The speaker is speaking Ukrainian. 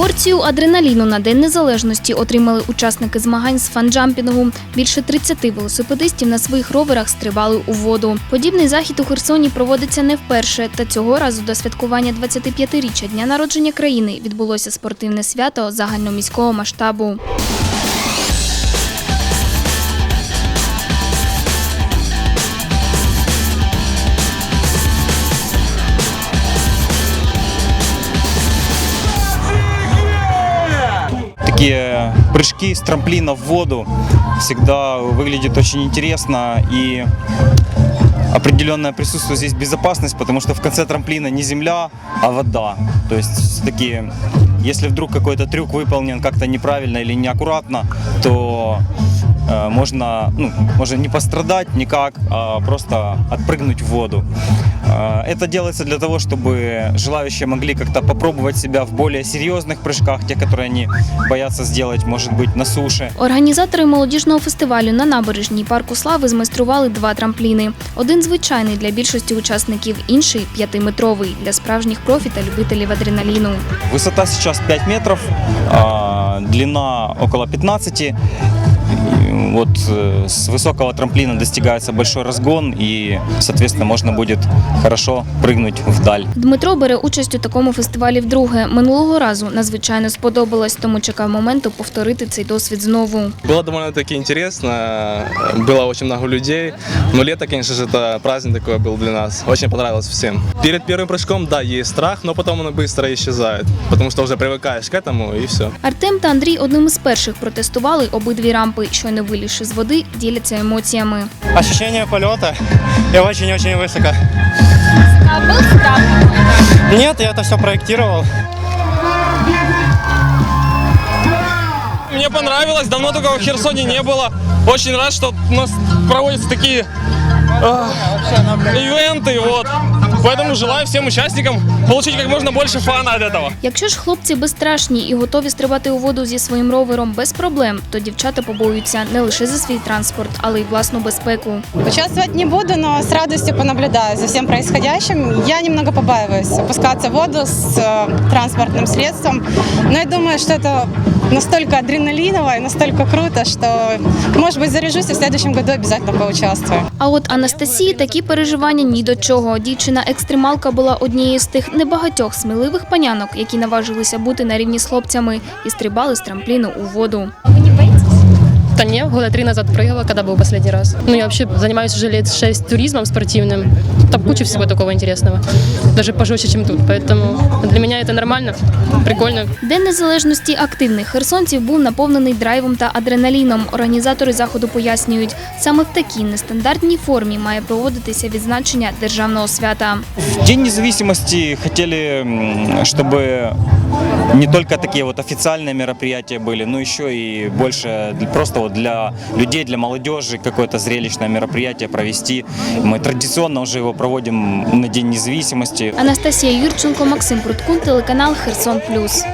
Порцію адреналіну на День Незалежності отримали учасники змагань з фанджампінгу. Більше 30 велосипедистів на своїх роверах стрибали у воду. Подібний захід у Херсоні проводиться не вперше. Та цього разу до святкування 25-річчя дня народження країни відбулося спортивне свято загальноміського масштабу. Такие прыжки с трамплина в воду всегда выглядит очень интересно и определенное присутствие здесь безопасность, потому что в конце трамплина не земля, а вода. То есть такие, если вдруг какой-то трюк выполнен как-то неправильно или неаккуратно, то можно, ну, можно не пострадать никак, а просто отпрыгнуть в воду. Э, Это делается для того, чтобы желающие могли как-то попробовать себя в более серьезных прыжках, те, которые они боятся сделать, может быть, на суше. Організатори молодіжного фестивалю на набережній парку слави змайстрували два трампліни. Один звичайний для більшості учасників, інший п'ятиметровий для справжніх профі та любителів адреналіну. Высота сейчас 5 метров, а, длина около 15. Oh. И Вот э, с высокого трамплина достигается большой разгон, и, соответственно, можно будет хорошо прыгнуть вдаль. Дмитро бере участь у такому фестивалі вдруге. Минулого разу надзвичайно сподобалось, тому чекав моменту повторити цей досвід знову. Было довольно-таки интересно, было очень много людей. Но лето, конечно же, это праздник такой был для нас. Очень понравилось всем. Перед первым прыжком, да, есть страх, но потом он быстро исчезает. Потому что уже привыкаешь к этому и все. Артем та Андрій одним із перших протестували обидві рампи, щойно вилізши з води, діляться емоціями. Ощущение полета и очень-очень высоко. Нет, я это все проектировал. Мне понравилось, давно такого в Херсоне не было. Очень рад, что у нас проводятся такие э, ивенты, вот. Поэтому желаю всем участникам получить как можно больше фана от этого. Якщо ж хлопці безстрашні і готові стрибати у воду зі своїм ровером без проблем, то дівчата побоюються не лише за свій транспорт, але й власну безпеку. Участвовать не буду, но с радостью понаблюдаю за всем происходящим. Я немного побаиваюсь опускаться в воду с э, транспортным средством, но я думаю, что это настолько адреналиново и настолько круто, что, может быть, заряжусь и в следующем году обязательно поучаствую. А от Анастасії такі переживання ні до чого. Дівчина-екстремалка була однією з тих небагатьох сміливих панянок, які наважилися бути на рівні з хлопцями і стрибали з трампліну у воду Да не, года три назад прыгала, когда был последний раз. Ну, я вообще занимаюсь уже лет шесть туризмом спортивным. Там куча всего такого интересного. Даже пожестче, чем тут. Поэтому для меня это нормально, прикольно. День незалежності активних херсонців був наповнений драйвом та адреналіном. Організатори заходу пояснюють, саме в такій нестандартній формі має проводитися відзначення державного свята. В День независимости хотели, м, чтобы не только такие вот официальные мероприятия были, но еще и больше для- просто вот для людей, для молодежи какое-то зрелищное мероприятие провести. Мы традиционно уже его проводим на День независимости. Анастасія Юрченко, Максим Прудкун, телеканал Херсон Плюс.